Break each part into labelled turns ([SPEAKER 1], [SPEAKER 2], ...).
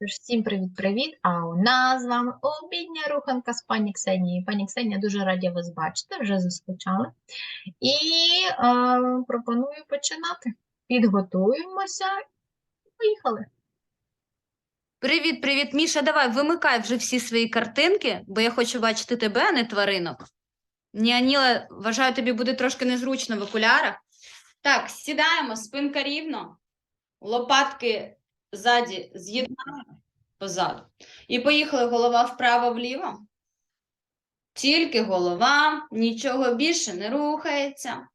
[SPEAKER 1] Тож всім привіт-привіт! А у нас з вами обідня руханка з пані Ксенією. Пані Ксенія, дуже раді вас бачити, вже заскучали. І е, пропоную починати. Підготуємося і поїхали.
[SPEAKER 2] Привіт, привіт, Міша. Давай вимикай вже всі свої картинки, бо я хочу бачити тебе, а не тваринок. Ні, Аніла, вважаю, тобі буде трошки незручно в окулярах. Так, сідаємо, спинка рівно, лопатки ззаді з'єднаємо позаду. І поїхали голова вправо-вліво. Тільки голова, нічого більше не рухається.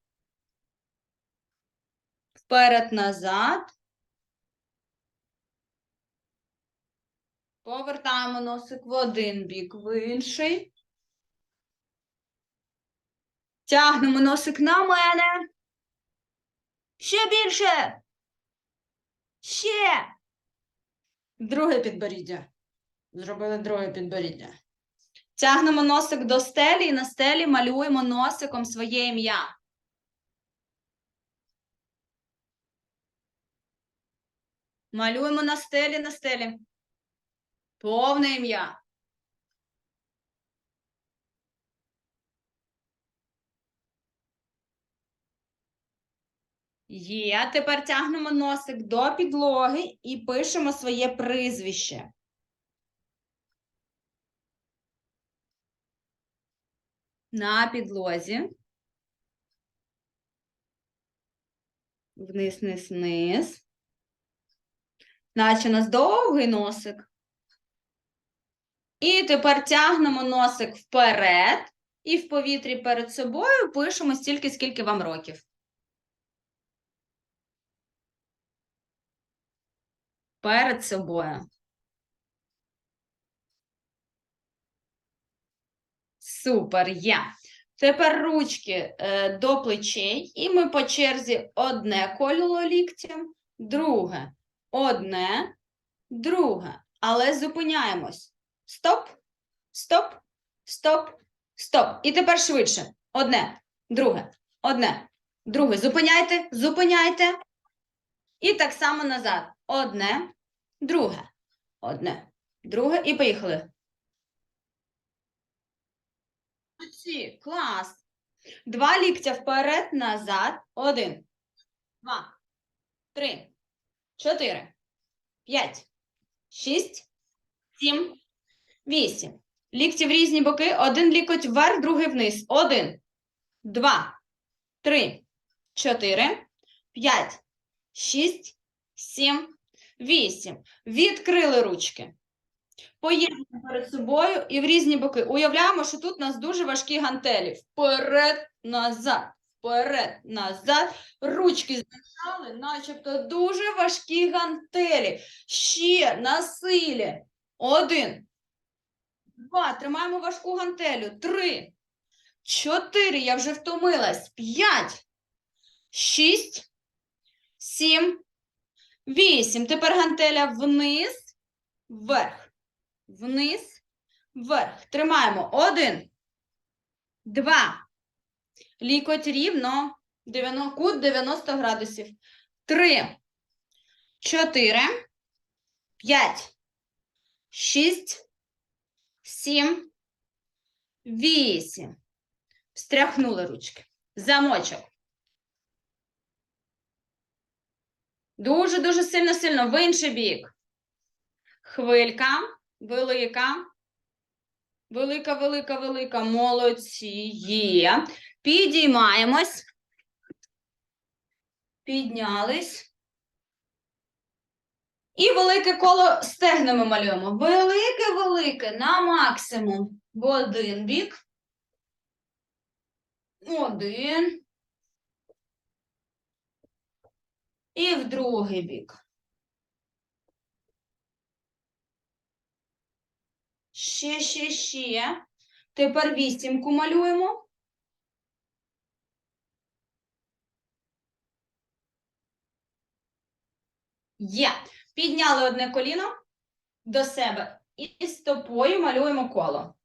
[SPEAKER 2] Вперед-назад. Повертаємо носик в один бік, в інший. Тягнемо носик на мене. Ще більше. Ще. Друге підборіддя. Зробили друге підборіддя. Тягнемо носик до стелі і на стелі малюємо носиком своє ім'я. Малюємо на стелі, на стелі. Повне ім'я. Є. Тепер тягнемо носик до підлоги і пишемо своє прізвище. На підлозі. Вниз, вниз, вниз. Наче у нас довгий носик. І тепер тягнемо носик вперед і в повітрі перед собою пишемо стільки, скільки вам років. Перед собою. Супер, є. Тепер ручки е, до плечей, і ми по черзі одне коліло ліктем, друге, одне, друге. Але зупиняємось. Стоп, стоп, стоп, стоп. І тепер швидше. Одне, друге, одне, друге. Зупиняйте, зупиняйте. І так само назад. Одне, друге, одне, друге. І поїхали. Молодці, клас. Два ліктя вперед, назад. Один, два, три, чотири, п'ять, шість, сім, Вісім. Лікті в різні боки. Один лікоть вверх, другий вниз. Один, два, три, чотири, п'ять, шість, сім, вісім. Відкрили ручки. Поєднуємо перед собою і в різні боки. Уявляємо, що тут у нас дуже важкі гантелі. Вперед, назад, вперед, назад. Ручки змішали, начебто дуже важкі гантелі. Ще на силі. Один. Два. Тримаємо важку гантелю. Три. Чотири. Я вже втомилась. П'ять. Шість. Сім. Вісім. Тепер гантеля вниз, вверх. Вниз, вверх. Тримаємо. Один. Два. Лікоть рівно. кут 90 градусів. Три. Чотири. П'ять. Шість сім, вісім. Встряхнули ручки. Замочок. Дуже-дуже сильно-сильно в інший бік. Хвилька, велика. Велика, велика, велика. Молодці. Є. Підіймаємось. Піднялись. І велике коло стегнами малюємо. Велике-велике на максимум. В один бік. Один. І в другий бік. Ще, ще, ще. Тепер вісімку малюємо. Є. Підняли одне коліно до себе і стопою малюємо коло.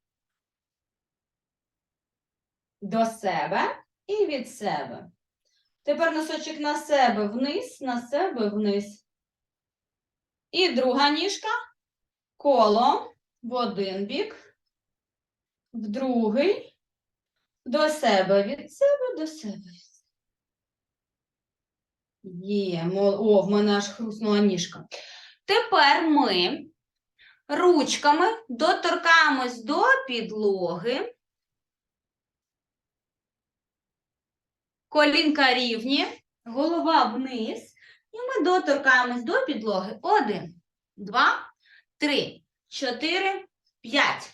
[SPEAKER 2] До себе і від себе. Тепер носочок на себе вниз, на себе вниз. І друга ніжка коло в один бік, в другий, до себе, від себе до себе. Є, о, в мене аж хруснула ніжка. Тепер ми ручками доторкаємось до підлоги. Колінка рівні, голова вниз. І ми доторкаємось до підлоги. Один, два, три, чотири, п'ять.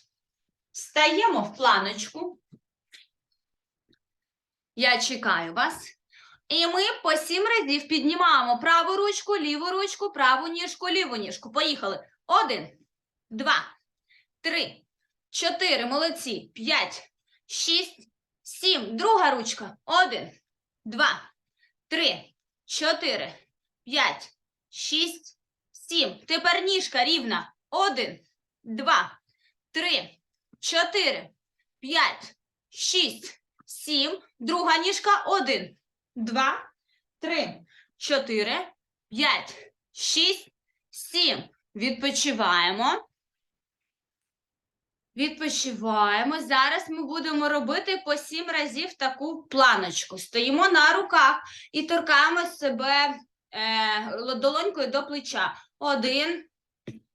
[SPEAKER 2] Стаємо в планочку. Я чекаю вас. І ми по сім разів піднімаємо праву ручку, ліву ручку, праву ніжку, ліву ніжку. Поїхали. Один, два, три, чотири. Молодці. П'ять, шість, сім. Друга ручка. Один, два, три, чотири, п'ять, шість, сім. Тепер ніжка рівна. Один, два, три, чотири, п'ять, шість, сім. Друга ніжка. Один, два, три, чотири, п'ять, шість, сім. Відпочиваємо. Відпочиваємо. Зараз ми будемо робити по сім разів таку планочку. Стоїмо на руках і торкаємо себе е, долонькою до плеча. Один,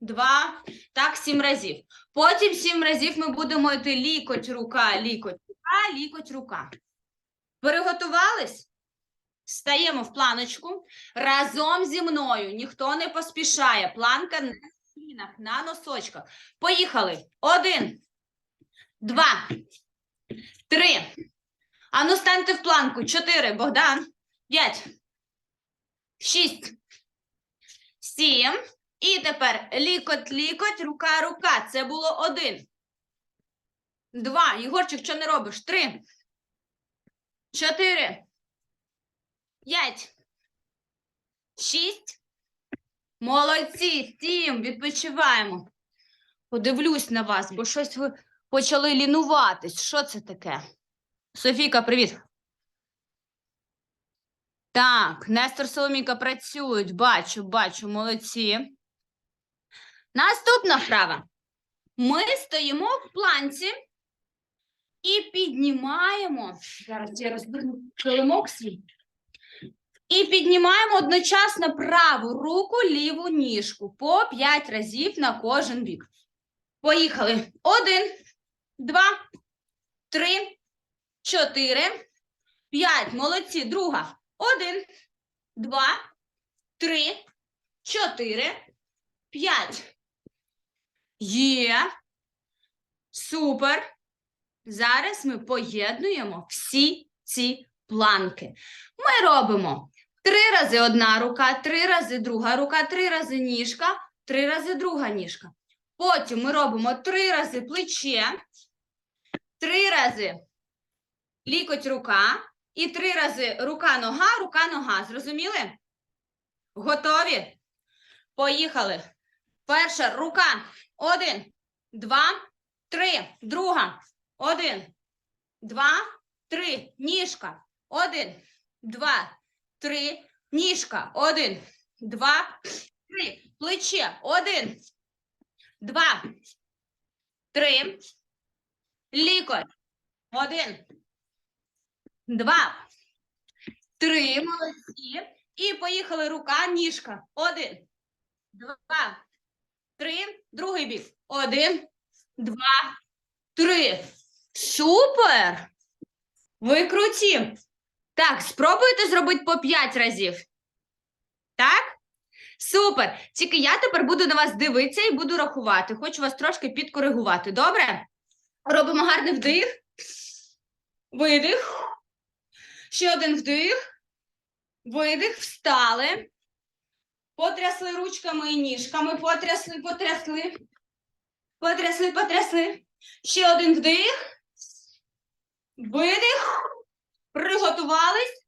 [SPEAKER 2] два, так, сім разів. Потім сім разів ми будемо йти лікоть, рука, лікоть, рука, лікоть, рука. Переготувались? Стаємо в планочку разом зі мною. Ніхто не поспішає. Планка на колінах, на носочках. Поїхали. Один, два, три. Ану, станьте в планку. Чотири. Богдан. П'ять. Шість. Сім. І тепер лікоть, лікоть, рука, рука. Це було один. Два. Єгорчик, що не робиш? Три. Чотири. П'ять. Шість. Молодці. Сім. Відпочиваємо. Подивлюсь на вас, бо щось ви почали лінуватись. Що це таке? Софійка, привіт. Так, Нестор Соломіка працюють. Бачу, бачу, молодці. Наступна вправа. Ми стоїмо в планці і піднімаємо. Зараз я розверну килимок свій. І піднімаємо одночасно праву руку, ліву ніжку по 5 разів на кожен бік. Поїхали. Один, два, три, чотири, п'ять. Молодці. Друга. Один, два, три, чотири, п'ять. Є. Супер. Зараз ми поєднуємо всі ці планки. Ми робимо три рази одна рука, три рази друга рука, три рази ніжка, три рази друга ніжка. Потім ми робимо три рази плече, три рази лікоть рука і три рази рука-нога, рука-нога. Зрозуміли? Готові? Поїхали. Перша рука. Один, два, три. Друга. Один, два, три. Ніжка. Один, два, три. Ніжка. Один, два, три. Плече. Один, два, три. Лікоть. Один, два, три. Молодці. І поїхали рука, ніжка. Один, два, три. Другий бік. Один, два, три. Супер! Ви. Так, спробуйте зробити по 5 разів. Так? Супер. Тільки я тепер буду на вас дивитися і буду рахувати. Хочу вас трошки підкоригувати. Добре? Робимо гарний вдих. Видих. Ще один вдих. Видих. Встали. Потрясли ручками і ніжками. Потрясли, потрясли. Потрясли, потрясли. Ще один вдих. Видих. Приготувались.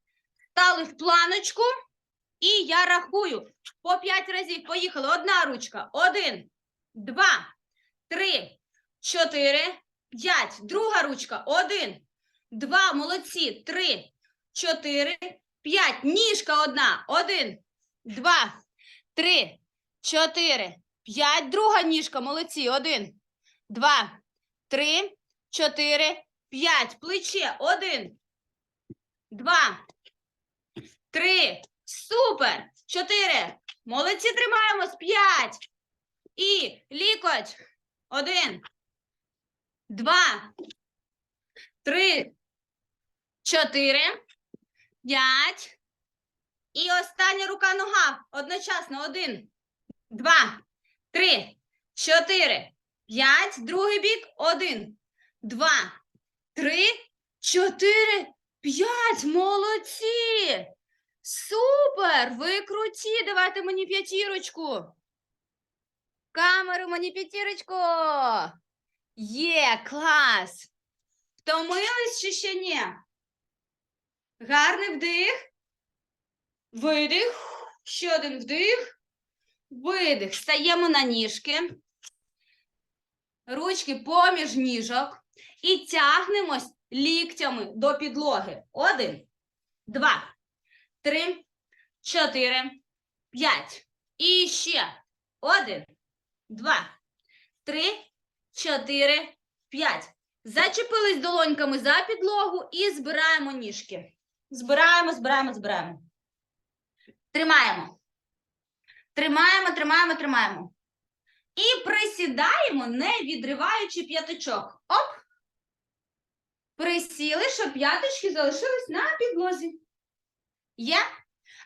[SPEAKER 2] Стали в планочку. І я рахую. По п'ять разів. Поїхали. Одна ручка. Один, два, три, чотири, п'ять. Друга ручка. Один, два. Молодці. Три, чотири, п'ять. Ніжка одна. Один, два, три, чотири, П'ять, друга ніжка, молодці. Один, два, три, чотири, п'ять. Плече. Один, два, три. Супер. Чотири. Молодці, тримаємось. П'ять. І лікоть. Один, два, три, чотири, п'ять. І остання рука нога. Одночасно. Один, два, три, чотири, п'ять. Другий бік. Один, два, три, чотири, п'ять. Молодці. Супер! Ви круті. Давайте мені п'ятірочку. Камеру мені п'ятірочку. Є, клас. Втомились чи ще ні? Гарний вдих. Видих. Ще один вдих. Видих. Стаємо на ніжки. Ручки поміж ніжок. І тягнемось ліктями до підлоги. Один, два, три, чотири, п'ять. І ще. Один, два, три, чотири, п'ять. Зачепились долоньками за підлогу і збираємо ніжки. Збираємо, збираємо, збираємо. Тримаємо. Тримаємо, тримаємо, тримаємо. І присідаємо, не відриваючи п'яточок. Оп. Присіли, щоб п'яточки залишились на підлозі. Є?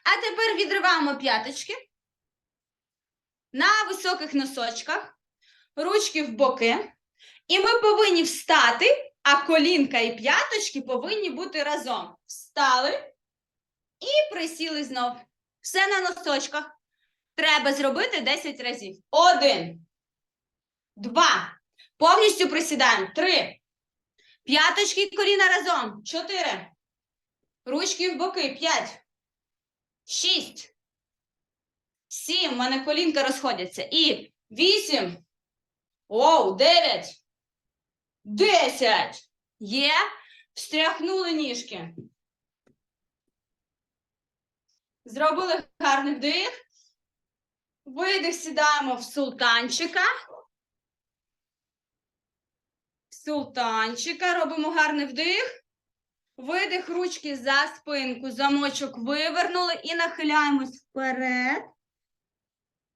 [SPEAKER 2] А тепер відриваємо п'яточки на високих носочках, ручки в боки. І ми повинні встати, а колінка і п'яточки повинні бути разом. Встали і присіли знов. Все на носочках. Треба зробити 10 разів. Один. Два. Повністю присідаємо. Три. П'яточки коліна разом. Чотири. Ручки в боки. П'ять. Шість. Сім. У мене колінка розходяться. І вісім. Оу, дев'ять. Десять. Є. Встряхнули ніжки. Зробили гарний вдих. Видих, сідаємо в султанчика. Султанчика. Робимо гарний вдих. Видих, ручки за спинку. Замочок вивернули і нахиляємось вперед.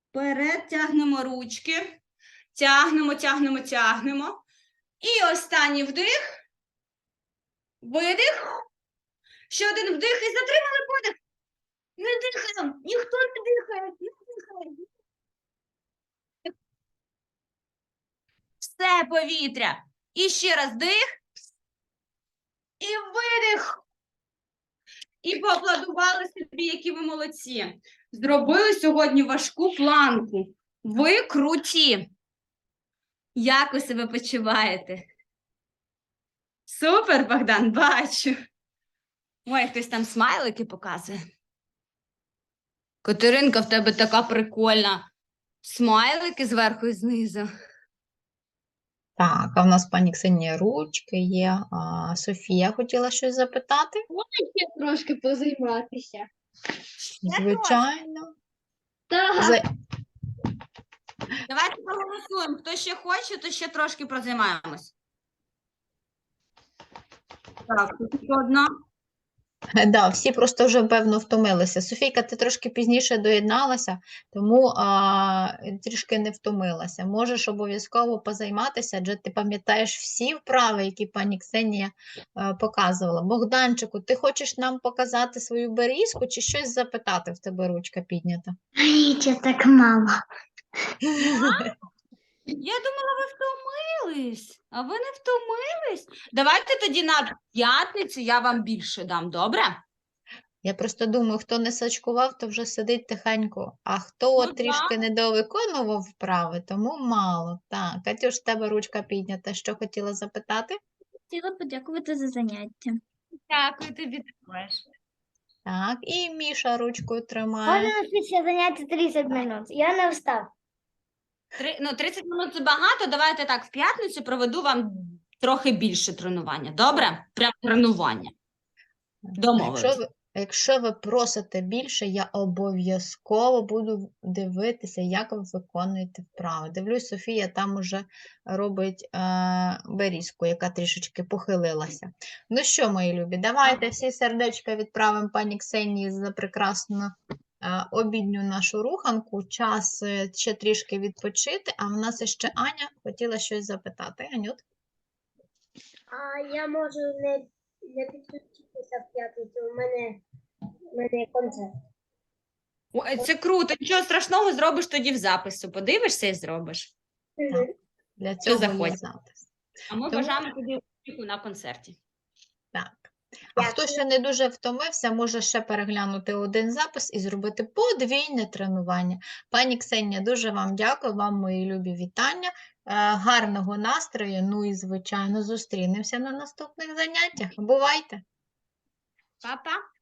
[SPEAKER 2] Вперед тягнемо ручки. Тягнемо, тягнемо, тягнемо. І останній вдих. Видих. Ще один вдих і затримали подих. Не дихаємо. Ніхто не дихає. Не дихає. Все повітря. І ще раз дих. І видих. І поаплодували собі, які ви молодці. Зробили сьогодні важку планку. Ви круті. Як ви себе почуваєте? Супер, Богдан, бачу. Ой, хтось там смайлики показує. Катеринка, в тебе така прикольна. Смайлики зверху і знизу.
[SPEAKER 1] Так, а в нас пані Ксенія ручки є. А, Софія хотіла щось запитати?
[SPEAKER 3] ще трошки позайматися.
[SPEAKER 1] Звичайно.
[SPEAKER 3] Так.
[SPEAKER 1] За-
[SPEAKER 2] Давайте проголосуємо. Хто ще хоче, то ще трошки прозаймаємось. Так, тут одна.
[SPEAKER 1] Да, всі просто вже певно втомилися. Софійка, ти трошки пізніше доєдналася, тому а, трішки не втомилася. Можеш обов'язково позайматися, адже ти пам'ятаєш всі вправи, які пані Ксенія е, показувала. Богданчику, ти хочеш нам показати свою берізку чи щось запитати? В тебе ручка піднята.
[SPEAKER 3] Річа так мало.
[SPEAKER 2] Я думала, ви втомились, а ви не втомились. Давайте тоді на п'ятницю я вам більше дам, добре?
[SPEAKER 1] Я просто думаю, хто не сачкував, то вже сидить тихенько, а хто
[SPEAKER 2] Ну
[SPEAKER 1] трішки недовиконував вправи, тому мало. Так, Катюш, в тебе ручка піднята. Що хотіла запитати?
[SPEAKER 3] Хотіла подякувати за заняття.
[SPEAKER 2] Дякую тобі також.
[SPEAKER 1] Так, і Міша ручкою тримає.
[SPEAKER 3] Можна після заняття 30 минут. Я не встав.
[SPEAKER 2] Три, ну, 30 минут це багато. Давайте так, в п'ятницю проведу вам трохи більше тренування. Добре? Прям тренування. Домовились.
[SPEAKER 1] Якщо ви, Якщо ви просите більше, я обов'язково буду дивитися, як ви виконуєте вправи. Дивлюсь, Софія там уже робить е, берізку, яка трішечки похилилася. Ну що, мої любі, давайте всі сердечка відправимо пані Ксенії за прекрасну обідню нашу руханку. Час е, ще трішки відпочити, а в нас ще Аня хотіла щось запитати. Анют?
[SPEAKER 3] А я можу не, не підключитися в п'ятницю. У мене, у мене концерт.
[SPEAKER 2] Ой, Це круто. Нічого страшного зробиш тоді в запису. Подивишся і зробиш.
[SPEAKER 1] Так. Для цього є запис.
[SPEAKER 2] А ми
[SPEAKER 1] Тому-
[SPEAKER 2] бажаємо успіху на концерті.
[SPEAKER 1] Так. А хто ще не дуже втомився, може ще переглянути один запис і зробити подвійне тренування. Пані Ксенія, дуже вам дякую, вам мої любі вітання. Е, Гарного настрою. Ну і, звичайно, зустрінемося на наступних заняттях. Бувайте!
[SPEAKER 2] Па-па!